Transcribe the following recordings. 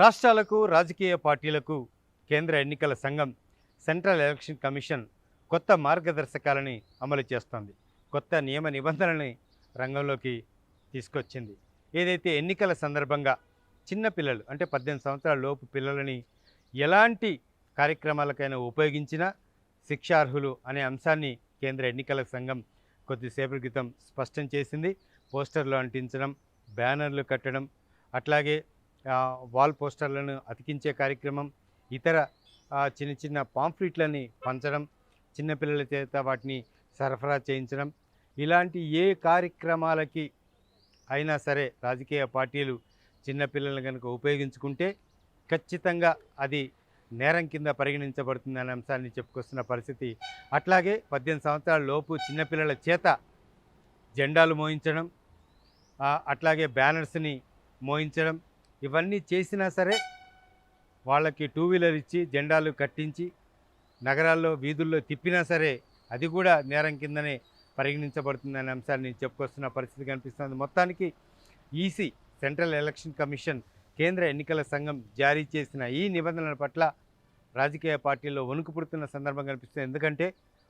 రాష్ట్రాలకు రాజకీయ పార్టీలకు కేంద్ర ఎన్నికల సంఘం సెంట్రల్ ఎలక్షన్ కమిషన్ కొత్త మార్గదర్శకాలని అమలు చేస్తోంది. కొత్త నియమ నిబంధనల్ని రంగంలోకి తీసుకొచ్చింది. ఏదైతే ఎన్నికల సందర్భంగా చిన్న పిల్లలు అంటే పద్దెనిమిది సంవత్సరాల లోపు పిల్లలని ఎలాంటి కార్యక్రమాలకైనా ఉపయోగించినా శిక్షార్హులు అనే అంశాన్ని కేంద్ర ఎన్నికల సంఘం కొద్దిసేపటి క్రితం స్పష్టం చేసింది. పోస్టర్లు అంటించడం బ్యానర్లు కట్టడం అట్లాగే వాల్ పోస్టర్లను అతికించే కార్యక్రమం ఇతర చిన్న చిన్న పాంఫ్లెట్లని పంచడం చిన్నపిల్లల చేత వాటిని సరఫరా చేయించడం ఇలాంటి ఏ కార్యక్రమాలకి అయినా సరే రాజకీయ పార్టీలు చిన్నపిల్లలను కనుక ఉపయోగించుకుంటే ఖచ్చితంగా అది నేరం కింద పరిగణించబడుతుంది అనే అంశాన్ని చెప్పుకొస్తున్న పరిస్థితి. అట్లాగే పద్దెనిమిది సంవత్సరాల లోపు చిన్నపిల్లల చేత జెండాలు మోయించడం అట్లాగే బ్యానర్స్ని మోయించడం ఇవన్నీ చేసినా సరే వాళ్ళకి టూ వీలర్ ఇచ్చి జెండాలు కట్టించి నగరాల్లో వీధుల్లో తిప్పినా సరే అది కూడా నేరం కిందనే పరిగణించబడుతుందనే అంశాన్ని చెప్పుకొస్తున్న పరిస్థితి కనిపిస్తుంది. మొత్తానికి ఈసీ సెంట్రల్ ఎలక్షన్ కమిషన్ కేంద్ర ఎన్నికల సంఘం జారీ చేసిన ఈ నిబంధనల పట్ల రాజకీయ పార్టీల్లో వణుకు పుడుతున్న సందర్భం కనిపిస్తుంది. ఎందుకంటే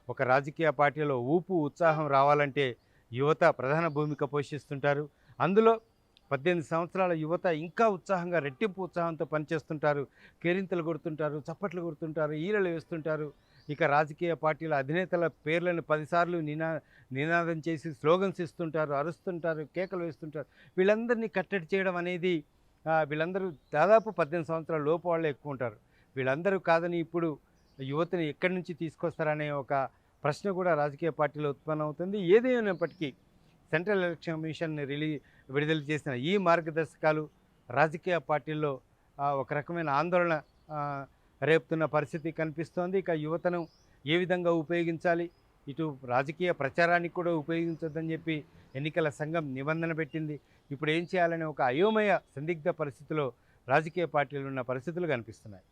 ఒక రాజకీయ పార్టీలో ఊపు ఉత్సాహం రావాలంటే యువత ప్రధాన భూమిక పోషిస్తుంటారు. అందులో పద్దెనిమిది సంవత్సరాల యువత ఇంకా ఉత్సాహంగా రెట్టింపు ఉత్సాహంతో పనిచేస్తుంటారు. కేరింతలు కొడుతుంటారు చప్పట్లు కొడుతుంటారు ఈలలు వేస్తుంటారు. ఇక రాజకీయ పార్టీల అధినేతల పేర్లను పదిసార్లు నినా నినాదం చేసి స్లోగన్స్ ఇస్తుంటారు అరుస్తుంటారు కేకలు వేస్తుంటారు. వీళ్ళందరినీ కట్టడి చేయడం అనేది వీళ్ళందరూ దాదాపు పద్దెనిమిది సంవత్సరాల లోపు వాళ్ళు ఎక్కువ ఉంటారు. వీళ్ళందరూ కాదని ఇప్పుడు యువతని ఎక్కడి నుంచి తీసుకొస్తారనే ఒక ప్రశ్న కూడా రాజకీయ పార్టీలో ఉత్పన్నమవుతుంది. ఏదేమైనప్పటికీ సెంట్రల్ ఎలక్షన్ కమిషన్ రిలీ విడుదల చేసిన ఈ మార్గదర్శకాలు రాజకీయ పార్టీల్లో ఒక రకమైన ఆందోళన రేపుతున్న పరిస్థితి కనిపిస్తోంది. ఇక యువతను ఏ విధంగా ఉపయోగించాలి? ఇటు రాజకీయ ప్రచారానికి కూడా ఉపయోగించొద్దని చెప్పి ఎన్నికల సంఘం నిబంధన పెట్టింది. ఇప్పుడు ఏం చేయాలనే ఒక అయోమయ సందిగ్ధ పరిస్థితిలో రాజకీయ పార్టీలు ఉన్న పరిస్థితులు కనిపిస్తున్నాయి.